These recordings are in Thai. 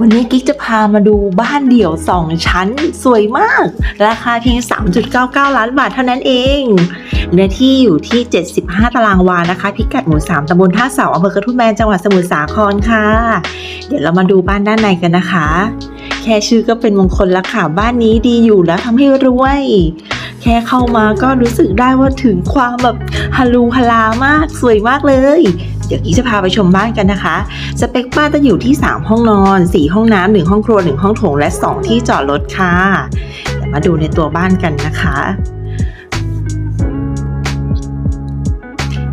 วันนี้กิ๊กจะพามาดูบ้านเดี่ยว 2 ชั้นสวยมาก ราคาเพียง 3.99 ล้านบาทเท่านั้นเอง เนื้อที่อยู่ที่ 75 ตารางวานะคะ พิกัดหมู่ 3ตำบลท่าเสาอำเภอกระทุ่มแบนจังหวัดสมุทรสาครค่ะ เดี๋ยวเรามาดูบ้านด้านในกันนะคะ แค่ชื่อก็เป็นมงคลแล้วค่ะ บ้านนี้ดีอยู่แล้วทำให้รวยแค่เข้ามาก็รู้สึกได้ว่าถึงความแบบฮาลูฮาลามากสวยมากเลย เดี๋ยวกี้จะพาไปชมบ้านกันนะคะ สเปคบ้านจะอยู่ที่ 3 ห้องนอน 4 ห้องน้ำ1ห้องครัว 1 ห้องโถง และ 2 ที่จอดรถค่ะ เดี๋ยวมาดูในตัวบ้านกันนะคะ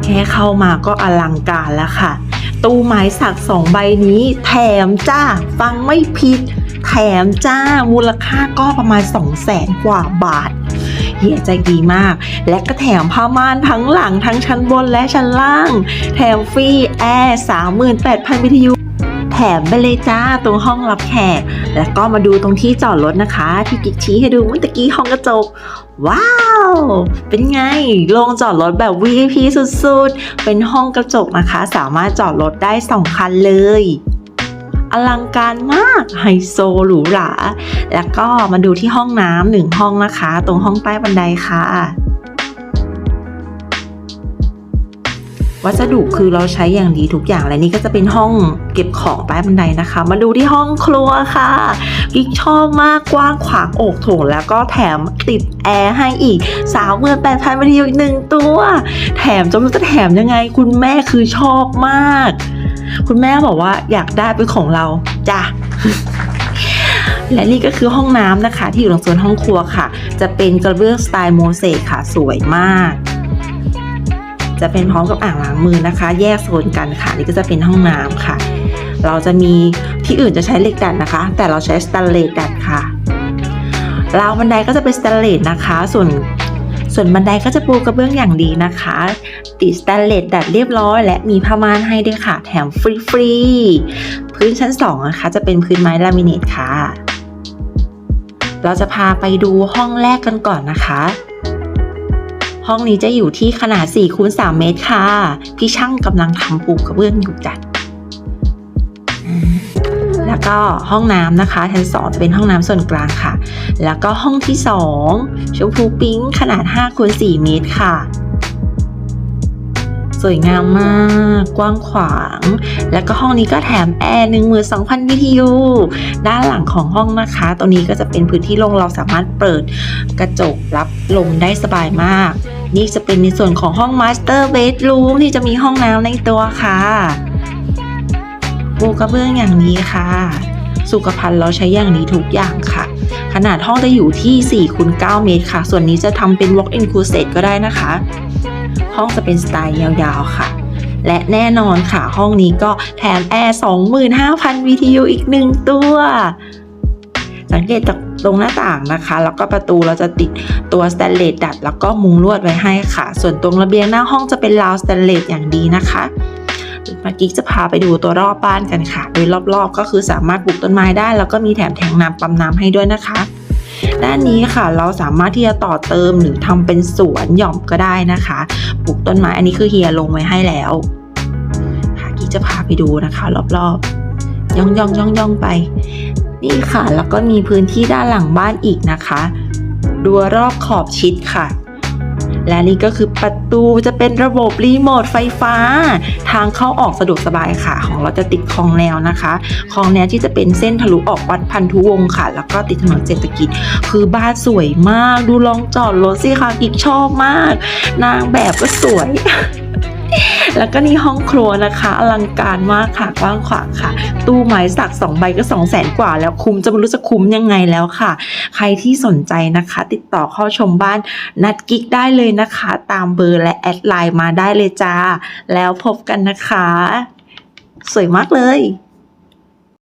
แค่เข้ามาก็อลังการแล้วค่ะ ตู้ไม้สักสองใบนี้แถมจ้า ฟังไม่ผิด แถมจ้า มูลค่าก็ประมาณ 2 0 0แสนกว่าบาท เฮียใจดีมาก และก็แถมผ้าม่านทั้งหลังทั้งชั้นบนและชั้นล่าง แถมฟรีแอร์38,000วิทยุแถมไปเลยจ้าตรงห้องรับแขก แล้วก็มาดูตรงที่จอดรถนะคะ ที่กิ๊กชี้ให้ดูเมื่อตะกี้ห้องกระจก ว้าว เป็นไงโรงจอดรถแบบ VIP สุดๆ เป็นห้องกระจกนะคะ สามารถจอดรถได้ 2 คันเลย อลังการมากไฮโซหรูหรา แล้วก็มาดูที่ห้องน้ำหนึ่งห้องนะคะ ตรงห้องใต้บันไดค่ะวัสดุคือเราใช้อย่างดีทุกอย่างและนี่ก็จะเป็นห้องเก็บของใต้บันไดนะคะ มาดูที่ห้องครัวค่ะกิ๊กชอบมากกว้างขวางโอกโถงแล้วก็แถมติดแอร์ให้อีกสาวเมื่อแปดพันวิทยุอีกหนึ่งตัว แถมจะม่รู้จะแถมยังไงคุณแม่คือชอบมาก คุณแม่บอกว่าอยากได้เป็นของเราจ้ะและนี่ก็คือห้องน้ำนะคะ ที่อยู่ตรงโซนห้องครัวค่ะ จะเป็นกระเบื้องสไตล์โมเสกค่ะ สวยมาก จะเป็นพร้อมกับอ่างล้างมือนะคะ แยกโซนกันค่ะนี่ก็จะเป็นห้องน้ำค่ะ เราจะมีที่อื่นจะใช้เหล็กดัดนะคะ แต่เราใช้สแตนเลสดัดค่ะราวบันไดก็จะเป็นสแตนเลสนะคะ ส่วน ส่วนบันไดก็จะปูกระเบื้องอย่างดีนะคะ ติดสแตนเลสดัดเรียบร้อย และมีผ้าม่านให้ด้วยค่ะ แถมฟรีๆพื้นชั้น2นะคะจะเป็นพื้นไม้ลามิเนตค่ะ เราจะพาไปดูห้องแรกกันก่อนนะคะห้องนี้จะอยู่ที่ขนาด4คูณ3เมตรค่ะ พี่ช่างกำลังทำปูกระเบื้องอยู่จ้ะอืม แล้วก็ห้องน้ำนะคะชั้น2จะเป็นห้องน้ำส่วนกลางค่ะ แล้วก็ห้องที่ 2ชมพูปิ้งขนาด5คูณ4เมตรค่ะ สวยงามมาก กว้างขวาง แล้วก็ห้องนี้ก็แถมแอร์12,000วิทยุด้านหลังของห้องนะคะ ตรงนี้ก็จะเป็นพื้นที่โล่งเราสามารถเปิดกระจกรับลมได้สบายมาก นี่จะเป็นในส่วนของห้องมาสเตอร์เบดรูมที่จะมีห้องน้ำในตัวค่ะ ปูกระเบื้องอย่างนี้ค่ะ สุขภัณฑ์เราใช้อย่างดีทุกอย่างค่ะ ขนาดห้องจะอยู่ที่4คูณ9เมตรค่ะ ส่วนนี้จะทำเป็น walk-in closet ก็ได้นะคะ ห้องจะเป็นสไตล์ยาวๆค่ะและแน่นอนค่ะห้องนี้ก็แถมแอร์ 25,000 BTU อีกหนึ่งตัว สังเกตจากตรงหน้าต่างนะคะ แล้วก็ประตูเราจะติดตัวสแตนเลสดัด แล้วก็มุงลวดไว้ให้ค่ะ ส่วนตรงระเบียงหน้าห้องจะเป็นราวสแตนเลสอย่างดีนะคะ มื่อกี้จะพาไปดูตัวรอบบ้านกันค่ะ โดยรอบๆ ก็คือสามารถปลูกต้นไม้ได้ แล้วก็มีแถมแทงน้ำปั๊มน้ำให้ด้วยนะคะ ด้านนี้ค่ะเราสามารถที่จะต่อเติมหรือทำเป็นสวนหย่อมก็ได้นะคะ ปลูกต้นไม้อันนี้คือเฮียลงไว้ให้แล้วค่ะกี้จะพาไปดูนะคะ รอบๆ ย่องย่องย่องย่องไป นี่ค่ะ แล้วก็มีพื้นที่ด้านหลังบ้านอีกนะคะดัวรอบขอบชิดค่ะ และนี่ก็คือประตูจะเป็นระบบรีโมทไฟฟ้า ทางเข้าออกสะดวกสบายค่ะ ของเราจะติดคลองแนวนะคะคลองแนวที่จะเป็นเส้นทะลุออกวัดพันธุวงศ์ค่ะ แล้วก็ติดถนนเศรษฐกิจ คือบ้านสวยมาก ดูลองจอดรถสิค่ะกิ๊กชอบมาก นางแบบก็สวย แล้วก็นี่ห้องครัวนะคะอลังการมากค่ะกว้างขวางค่ะ ตู้ไม้สักสองใบก็สองแสนกว่า แล้วคุ้มจะไม่รู้จะคุ้มยังไงแล้วค่ะ ใครที่สนใจนะคะ ติดต่อเข้าชมบ้านนัดกิ๊กได้เลยนะคะ ตามเบอร์และแอดไลน์มาได้เลยจ้า แล้วพบกันนะคะ สวยมากเลย